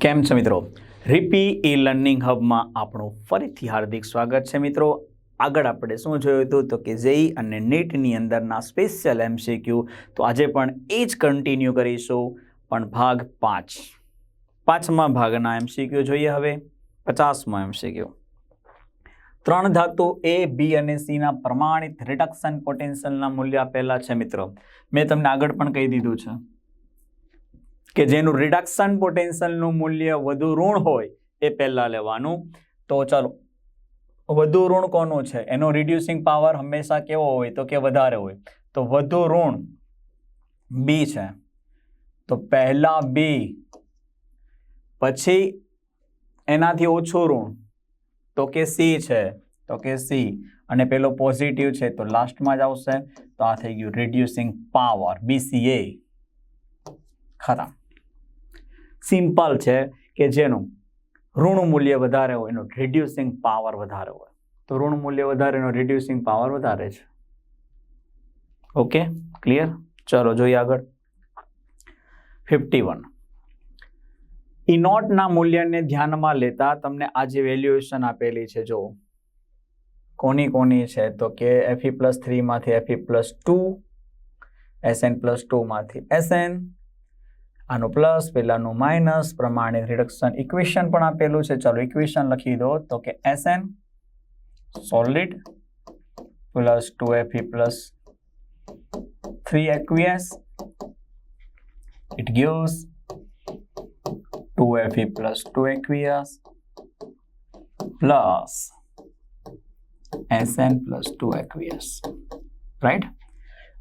કેમ છે મિત્રો? રીપી ઈ લર્નિંગ હબમાં આપણું ફરીથી હાર્દિક સ્વાગત છે મિત્રો. આગળ આપણે શું જોયું હતું? તો કે જેઈ અને નીટની અંદરના સ્પેશિયલ એમસીક્યુ. તો આજે પણ એ જ કન્ટિન્યુ કરીશું. પણ ભાગ પાંચ. પાંચમા ભાગના એમસીક્યુ જોઈએ હવે. પચાસમો એમસીક્યુ. ત્રણ ધાતુ એ બી અને સીના પ્રમાણિત રિડક્શન પોટેન્શિયલના મૂલ્ય આપેલા છે મિત્રો. મેં તમને આગળ પણ કહી દીધું છે કે જેનું રિડક્શન પોટેન્શિયલનું મૂલ્ય વધુ ઋણ હોય એ પહેલાં લેવાનું. તો ચાલો, વધુ ઋણ કોનું છે? એનો રિડ્યુસિંગ પાવર હંમેશા કેવો હોય તો કે વધારે હોય. તો વધુ ઋણ બી છે. તો પહેલાં બી પછી એનાથી ઓછું ઋણ. તો કે સી છે, તો કે સી અને પેલો પોઝિટિવ છે, તો લાસ્ટમાં જ આવશે. તો આ થઈ ગયું રિડ્યુસિંગ પાવર બીસીએ ખરા સિમ્પલ છે કે જેનું ઋણ મૂલ્ય વધારે હોય, એનું રિડ્યુસિંગ પાવર વધારે હોય. તો ઋણ મૂલ્ય વધારે, એનો રિડ્યુસિંગ પાવર વધારે છે. ઓકે ક્લિયર ચલો, જોઈએ આગળ. ફિફ્ટી વન ઇનોટના મૂલ્યને ધ્યાનમાં લેતા તમને આજે વેલ્યુએશન આપેલી છે. જો કોની કોની છે? તો કે Fe plus થ્રીમાંથી FE plus two SN plus ટુમાંથી SN આનું પ્લસ પહેલાંનું માઇનસ પ્રમાણે રિડક્શન ઇક્વેશન પણ આપેલું છે. ચાલો ઇક્વેશન લખી દો. તો કે SN solid plus two FE plus three aqueous it gives two FE plus two aqueous plus SN plus two aqueous right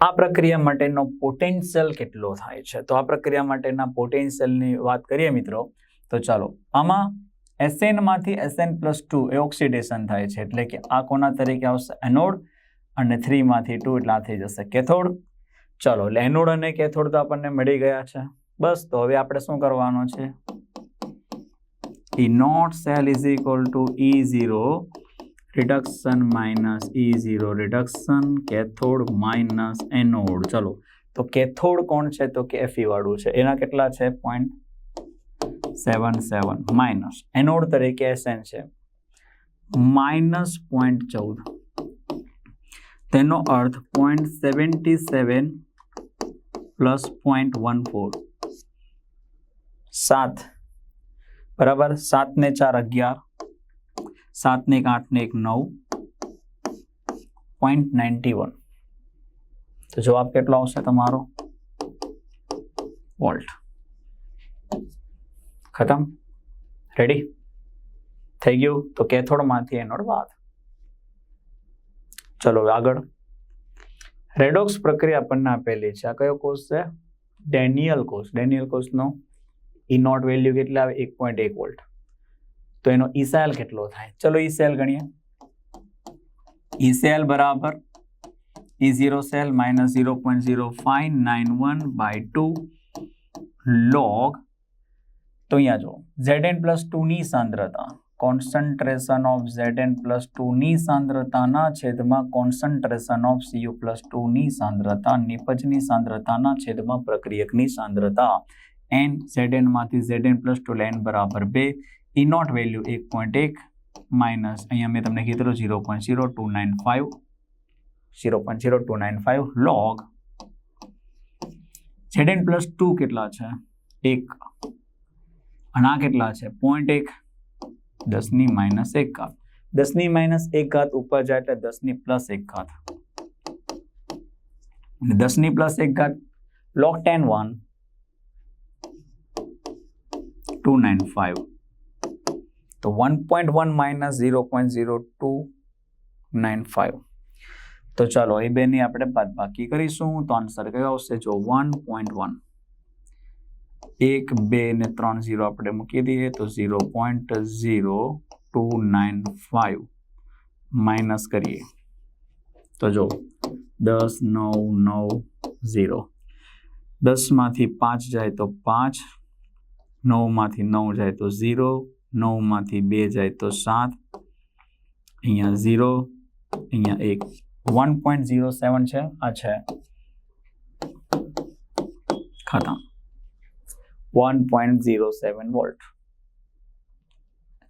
આ પ્રક્રિયા માટેનો પોટેન્શિયલ કેટલો થાય છે? તો આ પ્રક્રિયા માટેના પોટેન્શિયલની વાત કરીએ મિત્રો, તો ચાલો, આમાં એસએનમાંથી એસએન પ્લસ ટુ એ ઓક્સિડેશન થાય છે, એટલે કે આ કોના તરીકે આવશે? એનોડ, અને થ્રીમાંથી ટુ એટલે આ થઈ જશે કેથોડ. ચાલો, એટલે એનોડ અને કેથોડ તો આપણને મળી ગયા છે. બસ, તો હવે આપણે શું કરવાનું છે? E naught cell is equal to E zero reduction minus E zero reduction cathode minus anode ચલો, તો કેથોડ કોણ છે? તો કે એફી વાળું છે. એના કેટલા છે? Point seven seven minus anode તરીકે એસએન છે. માઇનસ પોઈન્ટ ચૌદ. તેનો અર્થ point seventy seven plus point one four સાત બરાબર સાત ને ચાર અગિયાર સાત ને એક આઠ ને એક નવ પોઈન્ટ નાઇન્ટી વન તો જવાબ કેટલો આવશે તમારો વોલ્ટ ખતમ રેડી થઈ ગયું તો કેથોડમાંથી એનોડ બાદ ચલો આગળ રેડોક્સ પ્રક્રિયા આપણને આપેલી છે આ કયો કોષ છે ડેનિયલ કોષ ડેનિયલ કોષનો ઈ નોટ વેલ્યુ કેટલા આવે? એક પોઈન્ટ એક વોલ્ટ તો એનો ઈસેલ કેટલો થાય? ચલો સેલ ગણીએ. ઈસેલ બરાબર E zero cell minus zero point zero five nine one by two log તો અહીંયા જો ઝેડ એન પ્લસ ટુની સાંદ્રતા. Concentration of Z N plus ટુની સાંદ્રતાના છેદમાં કોન્સન્ટ્રેશન ઓફ સીયુ પ્લસ ટુની સાંદ્રતા, નિપજની સાંદ્રતાના છેદમાં પ્રક્રિયકની સાંદ્રતા. N Z એનમાંથી Z N plus two N બરાબર બે ઈ નોટ વેલ્યુ એક પોઈન્ટ એક માઇનસ અહીંયા મેં તમને કીધેલું zero point zero two nine five zero point zero two nine five log Z N plus two કેટલા છે એક અને આ કેટલા છે પોઈન્ટ એક દસની માઇનસ એક ઘાત દસની માઇનસ એક ઘાત ઉપર જાય એટલે દસની પ્લસ એક ઘાત અને દસની પ્લસ એક ઘાત log ten one two nine five તો one point one minus zero point zero two nine five તો ચાલો એ બેની આપણે બાદ બાકી કરીશું. તો આન્સર કયો આવશે? જો વન પોઈન્ટ વન એક, બે ને ત્રણ ઝીરો આપણે મૂકી દઈએ તો zero point zero two nine five minus કરીએ. તો જો દસ, નવ નવ ઝીરો દસમાંથી પાંચ જાય તો પાંચ. નવમાંથી નવ જાય તો ઝીરો, નવમાંથી બે જાય તો સાત. અહીંયા ઝીરો, અહીંયા એક. વન પોઈન્ટ ઝીરો સેવન છે. આ છે ખાતા. One point zero seven volt.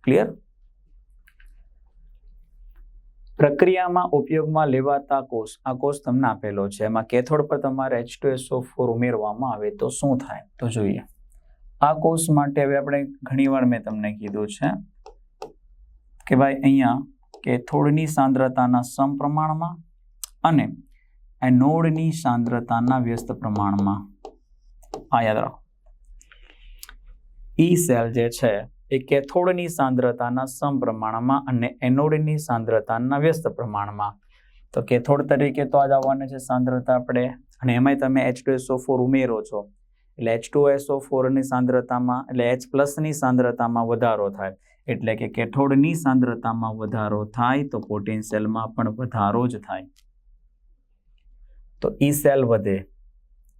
Clear પ્રક્રિયામાં ઉપયોગમાં લેવાતા કોષ. આ કોષ તમને આપેલો છે. એમાં કેથોડ પર તમારે એચ ટુ એસઓ ફોર ઉમેરવામાં આવે તો શું થાય? તો જોઈએ. આ કોર્સ માટે હવે આપણે ઘણીવાર મેં તમને કીધું છે કે ભાઈ અહીંયા કેથોડની સાંદ્રતાના સમપ્રમાણમાં અને એનોડની સાંદ્રતાના વ્યસ્ત પ્રમાણમાં. આ યાદ રાખો. ઈ સેલ જે છે એ કેથોડની સાંદ્રતાના સમપ્રમાણમાં અને એનોડની સાંદ્રતાના વ્યસ્ત પ્રમાણમાં. તો કેથોડ તરીકે તો આજ આવવાની છે સાંદ્રતા આપણે. અને એમાંય તમે એચ ફોર ઉમેરો છો. એટલે એચ ટુ એસઓ ફોરની સાંદ્રતામાં, એટલે એચ પ્લસની સાંદ્રતામાં વધારો થાય. એટલે કે કેથોડની સાંદ્રતામાં વધારો થાય તો પોટેન્શિયલમાં પણ વધારો જ થાય. તો ઈ સેલ વધે.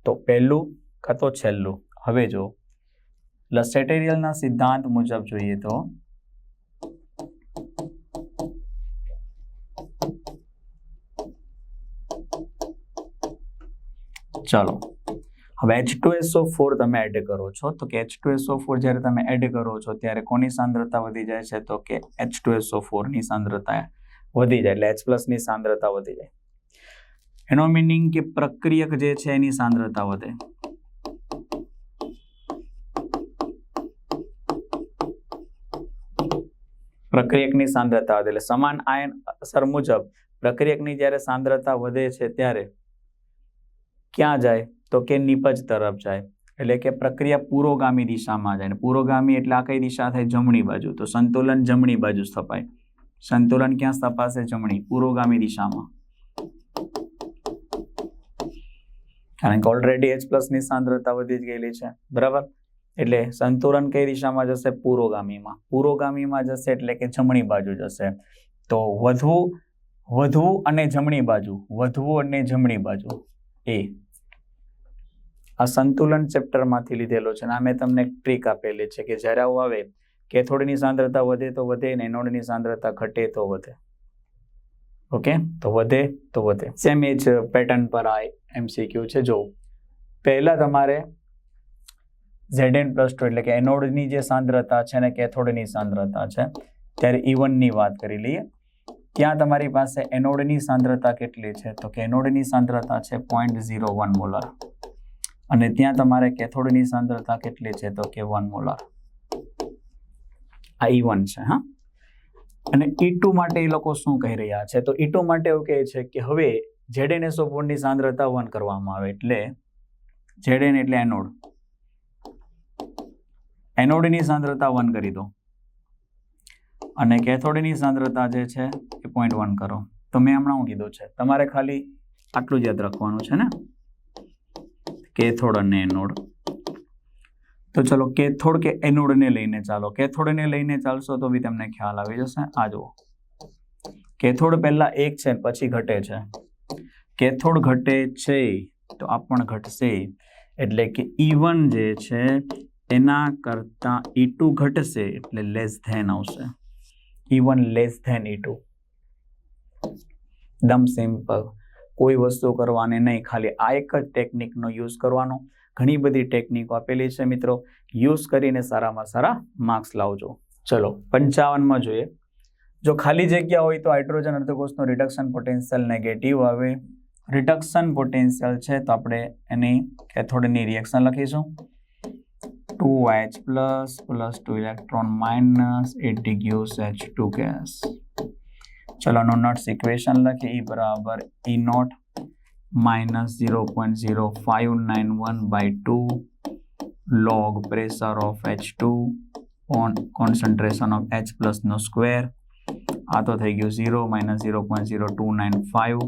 તો પહેલું કાં તો છેલ્લું. હવે જો લસેટેરિયલના સિદ્ધાંત મુજબ જોઈએ તો, ચાલો. હવે એચ ટુ એસઓ ફોર તમે એડ કરો છો, તો કે એચ ટુ એસઓ ફોર જ્યારે તમે એડ કરો છો, ત્યારે કોની સાંદ્રતા વધી જાય છે? તો કે એચ ટુ એસઓ ફોરની સાંદ્રતા વધી જાય, એટલે એચ પ્લસની સાંદ્રતા વધી જાય. એનો મિનિંગ કે પ્રક્રિયક જે છે એની સાંદ્રતા વધે. પ્રક્રિયકની સાંદ્રતા વધે, એટલે સમાન આયન અસર મુજબ પ્રક્રિયકની જ્યારે સાંદ્રતા વધે છે, ત્યારે ક્યાં જાય? તો કે નિપજ તરફ જાય. એટલે કે પ્રક્રિયા પુરોગામી દિશામાં જાય. પુરોગામી એટલે આ કઈ દિશા થાય? જમણી બાજુ. તો સંતુલન જમણી બાજુ સ્થપાય. સંતુલન ક્યાં સ્થપાશે? જમણી. પુરોગામી દિશામાં. કારણ કે ઓલરેડી એચ પ્લસની સાંદ્રતા વધી જ ગયેલી છે. બરાબર? એટલે સંતુલન કઈ દિશામાં જશે? પુરોગામીમાં. પુરોગામીમાં જશે એટલે કે જમણી બાજુ જશે. તો વધવું વધવું અને જમણી બાજુ. વધવું અને જમણી બાજુ. એ. આ સંતુલન ચેપ્ટરમાંથી લીધેલો છે અને આ મેં તમને ટ્રીક આપેલી છે કે જ્યારે આવું આવે, કેથોડની સાંદ્રતા વધે તો વધે ને એનોડની સાંદ્રતા ઘટે તો વધે. ઓકે? તો વધે તો વધે. સેમ એ જ પેટર્ન પર આ એમસીક્યુ છે. જો, પહેલાં તમારે ઝેડ એન પ્લસ ટુ એટલે કે એનોડની જે સાંદ્રતા છે અને કેથોડની સાંદ્રતા છે, ત્યારે ઇવનની વાત કરી લઈએ. ત્યાં તમારી પાસે એનોડની સાંદ્રતા કેટલી છે? તો કે એનોડની સાંદ્રતા છે પોઈન્ટ ઝીરો વન મોલર અને ત્યાં તમારે કેથોડની સાંદ્રતા કેટલી છે તો કે વન મોલર આ ઈ છે, હા? અને ઈ ટુ માટે એ લોકો શું કહી રહ્યા છે? તો ઈ ટુ માટે એવું કહે છે કે હવે ઝેડએન એસોફોરની સાંદ્રતા વન કરવામાં આવે એટલે ઝેડએન એટલે એનોડ એનોડની સાંદ્રતા વન કરી દો. અને કેથોડની સાંદ્રતા જે છે એ પોઈન્ટ વન કરો. તો મેં હમણાં હું કીધું છે? તમારે ખાલી આટલું જ યાદ રાખવાનું છે ને? કેથોડ અને એનોડ. તો ચલો કેથોડ કે એનોડને લઈને ચાલો. કેથોડને લઈને ચાલશો તો બી તમને ખ્યાલ આવી જશે. આ જુઓ. કેથોડ પહેલા એક છે પછી ઘટે છે. કેથોડ ઘટે છે તો આ પણ ઘટશે. એટલે કે ઈ જે છે એના કરતાં ઈ ઘટશે એટલે લેસ ધેન આવશે. E less than E two દમ સિમ્પલ કોઈ વસ્તુ કરવાની નહીં. ખાલી આ એક જ ટેકનિકનો યુઝ કરવાનો. ઘણી બધી ટેકનિકો આપેલી છે મિત્રો. યુઝ કરીને સારામાં સારા માર્ક્સ લાવજો. ચલો, પંચાવનમાં જોઈએ. જો ખાલી જગ્યા હોય તો હાઇડ્રોજન અર્ધકોષનું રિડક્શન પોટેન્શિયલ નેગેટિવ આવે. રિડક્શન પોટેન્શિયલ છે તો આપણે એની કેથોડની રિએક્શન લખીશું. Two H plus plus two electron minus at gives H two gas. ચલો નો નોટ્સ ઇક્વેશન લખીએ. ઈ બરાબર E naught minus zero point zero five nine one by two log pressure of H two on concentration of H પ્લસનો square આ તો થઈ ગયું zero minus zero point zero two nine five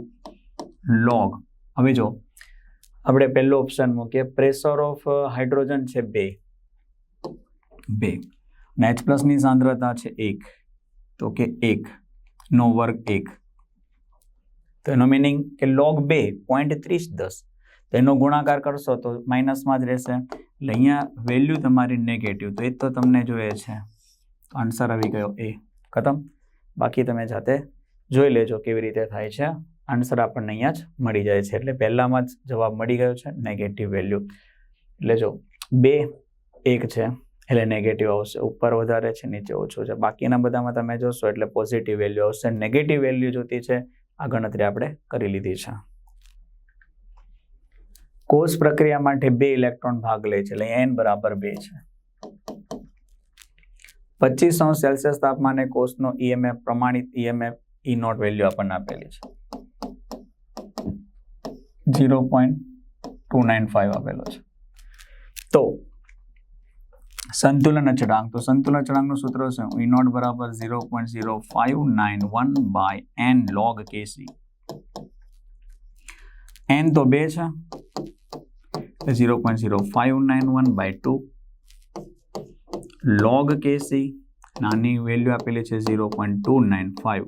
log હવે જો, આપણે પહેલો option મૂકીએ. Pressure of hydrogen છે બે. બે. અને એચ પ્લસની સાંદ્રતા છે એક. તો કે એક. નો વર્ગ એક. તો એનો મિનિંગ કે લોગ બે પોઈન્ટ ત્રીસ દસ. તો એનો ગુણાકાર કરશો તો માઇનસમાં જ રહેશે. એટલે અહીંયા વેલ્યુ તમારી નેગેટિવ તો એ તો તમને જોઈએ છે. આન્સર આવી ગયો એ ખતમ? બાકી તમે જાતે જોઈ લેજો કેવી રીતે થાય છે. આન્સર આપણને અહીંયા જ મળી જાય છે. એટલે પહેલામાં જ જવાબ મળી ગયો છે નેગેટિવ વેલ્યુ એટલે જો બે એક છે. એટલે નેગેટિવ આવશે, ઉપર વધારે છે, નીચે ઓછું છે. બાકીના બધામાં તમે જોશો એટલે પોઝિટિવ વેલ્યુ આવશે. નેગેટિવ વેલ્યુ જોતી છે, આ ગણતરી આપણે કરી લીધી છે. કોષ પ્રક્રિયા માટે બે ઇલેક્ટ્રોન ભાગ લે છે, એટલે એન બરાબર બે છે. પચીસ અંશ સેલ્સિયસ તાપમાને કોષનો ઈએમએફ પ્રમાણિત ઈએમએફ ઈ નોટ વેલ્યુ આપણને આપેલી છે. Zero point two nine five આપેલો છે. તો સંતુલન અચળાંક. તો સંતુલન અચળાંકનું સૂત્ર છે ઈ નોટ બરાબર zero point zero five nine one by N log KC N તો બે છે. Zero point zero five nine one by two log KC નાની વેલ્યુ આપેલી છે zero point two nine five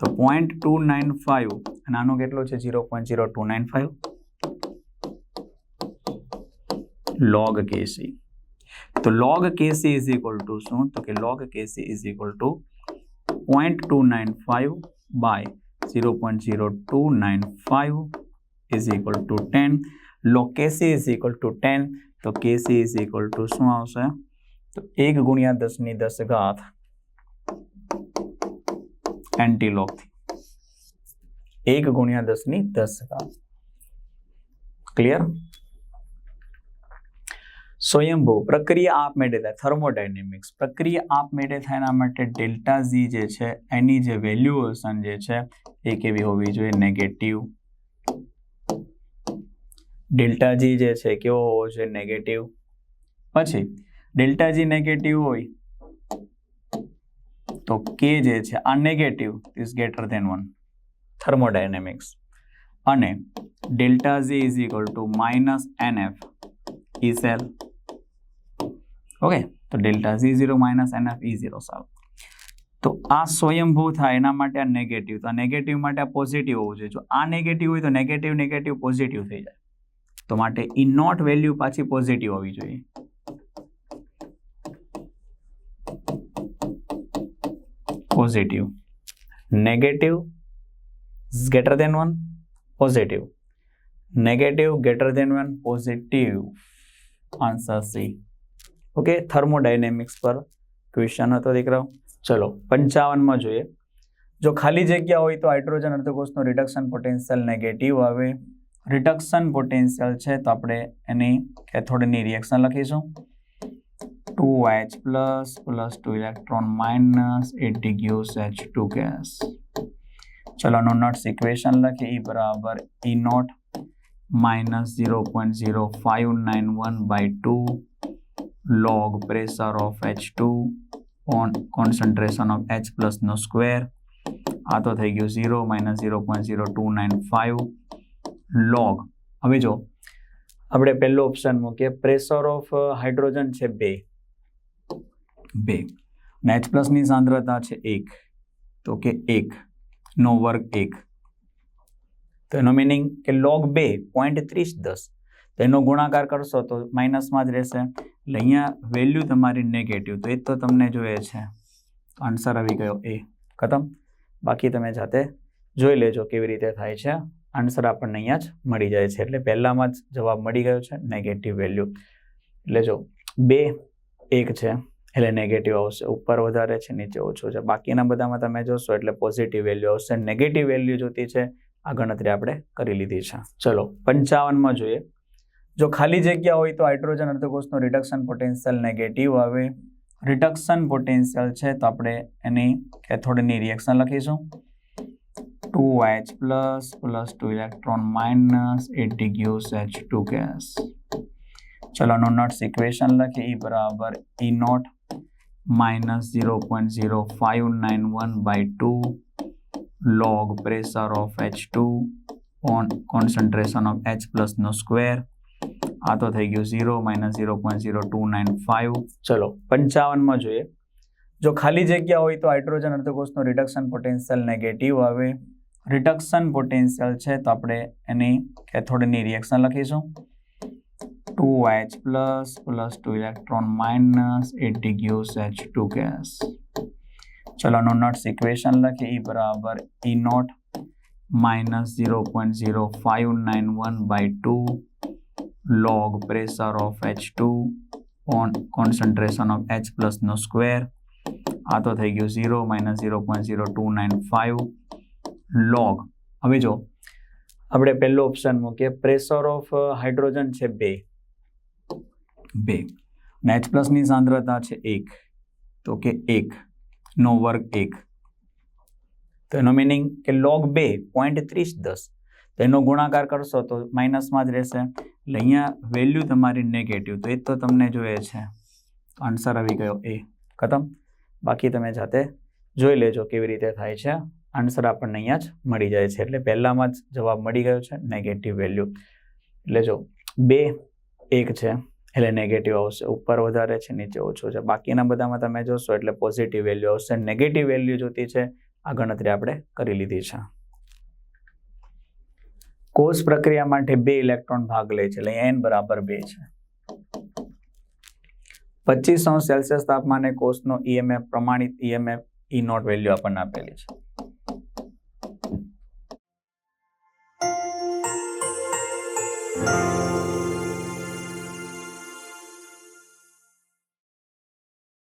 તો પોઈન્ટ ટુ નાઇન ફાઈવ નાનો કેટલો છે? Zero point zero two nine five log KC તો log KC is equal to શું તો કે log KC is equal to point two nine five by zero point zero two nine five is equal to ten log KC is equal to ten તો KC is equal to શું આવશે તો એક ગુણ્યા દસની દસ ઘાત એન્ટીલોગથી એક ગુણ્યા દસની દસ ઘાત ક્લિયર સ્વયંભૂ, પ્રક્રિયા આપમેળે થાય, થર્મોડાયનેમિક્સ. પ્રક્રિયા આપમેળે થાય એના માટે ડેલ્ટા ઝી જે છે, એની જે વેલ્યુએશન જે છે, એ કેવી હોવી જોઈએ? નેગેટિવ. ડેલ્ટા જી જે છે, કેવો હોવો જોઈએ? નેગેટિવ. પછી, ડેલ્ટા જી નેગેટિવ હોય, તો કે જે છે, આ negative is greater than one thermodynamics. અને delta G is equal to minus N F E cell okay તો delta G zero minus N F E zero સાવ તો આ સ્વયંભૂ થાય એના માટે આ નેગેટિવ તો આ નેગેટિવ માટે આ પોઝિટિવ હોવું જોઈએ. જો આ નેગેટિવ હોય તો નેગેટિવ નેગેટિવ પોઝિટિવ થઈ જાય. તો માટે ઈ નોટ વેલ્યુ પાછી પોઝિટિવ હોવી જોઈએ. Positive negative greater than one positive negative greater than one positive answer C okay thermodynamics પર ક્વેશ્ચન હતો દીકરાઓ. ચલો. પંચાવનમાં જોઈએ. જો ખાલી જગ્યા હોય તો હાઇડ્રોજન અર્ધકોષનો રિડક્શન પોટેન્શિયલ નેગેટિવ આવે. રિડક્શન પોટેન્શિયલ છે તો આપણે એની કેથોડની રિએક્શન લખીશું. Two H plus plus two electron minus at gives H two gas. ચલો નો નોટ ઇક્વેશન લખીએ. ઈ બરાબર E naught minus zero point zero five nine one by two log pressure of H2 on concentration of H plus નો square આ તો થઈ ગયું zero minus zero point zero two nine five log હવે જો, આપણે પહેલો ઓપ્શન મૂકીએ. પ્રેશર ઓફ હાઇડ્રોજન છે બે. બે. અને એચ પ્લસની સાંદ્રતા છે એક. તો કે એક. નો વર્ગ એક. તો એનો મિનિંગ કે લોગ બે પોઈન્ટ ત્રીસ દસ. તો એનો ગુણાકાર કરશો તો માઇનસમાં જ રહેશે. એટલે અહીંયા વેલ્યુ તમારી નેગેટિવ તો એ તો તમને જોઈએ છે. આન્સર આવી ગયો એ. ખતમ. બાકી તમે જાતે જોઈ લેજો કેવી રીતે થાય છે. આન્સર આપણને અહીંયા જ મળી જાય છે. એટલે પહેલામાં જ જવાબ મળી ગયો છે નેગેટિવ વેલ્યુ એટલે જો બે એક છે, એટલે નેગેટિવ આવશે. ઉપર વધારે છે, નીચે ઓછું છે. બાકીના બધામાં તમે જોશો એટલે પોઝિટિવ વેલ્યુ આવશે. નેગેટિવ વેલ્યુ જોતી છે, આ ગણતરી આપણે કરી લીધી છે. ચલો, પંચાવનમાં જોઈએ. જો ખાલી જગ્યા હોય તો હાઇડ્રોજન અર્ધકોષનું રિડક્શન પોટેન્શિયલ નેગેટિવ આવે. રિડક્શન પોટેન્શિયલ છે તો આપણે એની કેથોડની રિએક્શન લખીશું. Two H plus plus two electron minus at gives H two gas. ચલો નો નોટ્સ ઇક્વેશન લખીએ. ઈ બરાબર E naught minus zero point zero five nine one by two log pressure of H2 on concentration of H plus નો square આ તો થઈ ગયું zero minus zero point zero two nine five. ચલો, પંચાવનમાં જોઈએ. જો ખાલી જગ્યા હોય તો હાઇડ્રોજન અર્ધકોષનો રિડક્શન પોટેન્શિયલ નેગેટિવ આવે. રિડક્શન પોટેન્શિયલ છે તો આપણે એની કેથોડની રિએક્શન લખીશું. Two H plus plus two electron minus at gives H two gas. ચલો નો નોટ્સ ઇક્વેશન લખીએ. ઈ બરાબર E naught minus zero point zero five nine one by two. Log pressure of H two concentration concentration of H પ્લસનો square આ તો થઈ ગયું zero minus zero point zero two nine five log હવે જો, આપણે પહેલો option મૂકીએ. Pressure of hydrogen છે બે. બે. અને એચ પ્લસની સાંદ્રતા છે એક. તો કે એક. નો વર્ગ એક. તો એનો મિનિંગ કે લોગ બે પોઈન્ટ ત્રીસ દસ. તો એનો ગુણાકાર કરશો તો માઇનસમાં જ રહેશે. એટલે અહીંયા વેલ્યુ તમારી નેગેટિવ તો એ તો તમને જોઈએ છે. આન્સર આવી ગયો એ. ખતમ. બાકી તમે જાતે જોઈ લેજો કેવી રીતે થાય છે. આન્સર આપણને અહીંયા જ મળી જાય છે. એટલે પહેલામાં જ જવાબ મળી ગયો છે નેગેટિવ વેલ્યુ એટલે જો બે એક છે, એટલે નેગેટિવ આવશે. ઉપર વધારે છે, નીચે ઓછું છે. બાકીના બધામાં તમે જોશો એટલે પોઝિટિવ વેલ્યુ આવશે. નેગેટિવ વેલ્યુ જોતી છે, આ ગણતરી આપણે કરી લીધી છે. કોષ પ્રક્રિયા માટે બે ઇલેક્ટ્રોન ભાગ લે છે, એટલે એન બરાબર બે છે. પચીસ અંશ સેલ્સિયસ તાપમાને કોષનો ઈએમએફ પ્રમાણિત ઈએમએફ ઈ નોટ વેલ્યુ આપણને આપેલી છે.